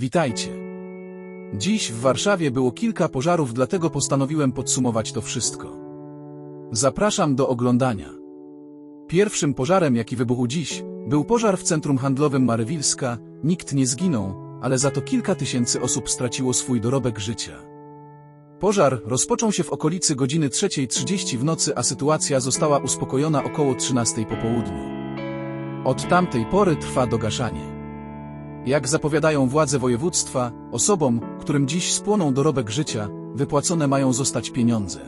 Witajcie. Dziś w Warszawie było kilka pożarów, dlatego postanowiłem podsumować to wszystko. Zapraszam do oglądania. Pierwszym pożarem, jaki wybuchł dziś, był pożar w centrum handlowym Marywilska. Nikt nie zginął, ale za to kilka tysięcy osób straciło swój dorobek życia. Pożar rozpoczął się w okolicy godziny 3.30 w nocy, a sytuacja została uspokojona około 13.00 po południu. Od tamtej pory trwa dogaszanie. Jak zapowiadają władze województwa, osobom, którym dziś spłoną dorobek życia, wypłacone mają zostać pieniądze.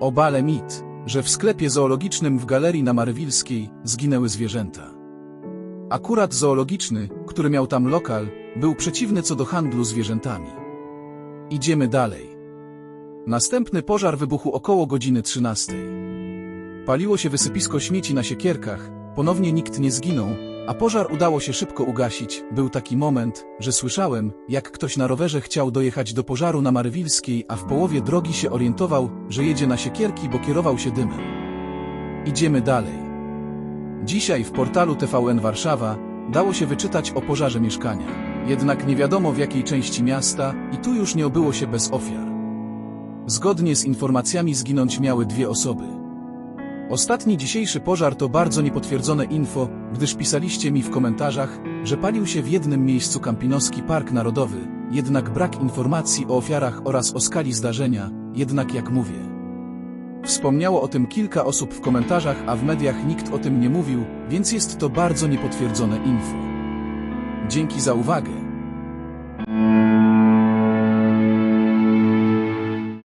Obale mit, że w sklepie zoologicznym w galerii na Marywilskiej zginęły zwierzęta. Akurat zoologiczny, który miał tam lokal, był przeciwny co do handlu zwierzętami. Idziemy dalej. Następny pożar wybuchł około godziny 13. Paliło się wysypisko śmieci na siekierkach, ponownie nikt nie zginął, a pożar udało się szybko ugasić. Był taki moment, że słyszałem, jak ktoś na rowerze chciał dojechać do pożaru na Marywilskiej, a w połowie drogi się orientował, że jedzie na siekierki, bo kierował się dymem. Idziemy dalej. Dzisiaj w portalu TVN Warszawa dało się wyczytać o pożarze mieszkania. Jednak nie wiadomo w jakiej części miasta i tu już nie obyło się bez ofiar. Zgodnie z informacjami zginąć miały dwie osoby. Ostatni dzisiejszy pożar to bardzo niepotwierdzone info, gdyż pisaliście mi w komentarzach, że palił się w jednym miejscu Kampinoski Park Narodowy, jednak brak informacji o ofiarach oraz o skali zdarzenia, jednak jak mówię. Wspomniało o tym kilka osób w komentarzach, a w mediach nikt o tym nie mówił, więc jest to bardzo niepotwierdzone info. Dzięki za uwagę.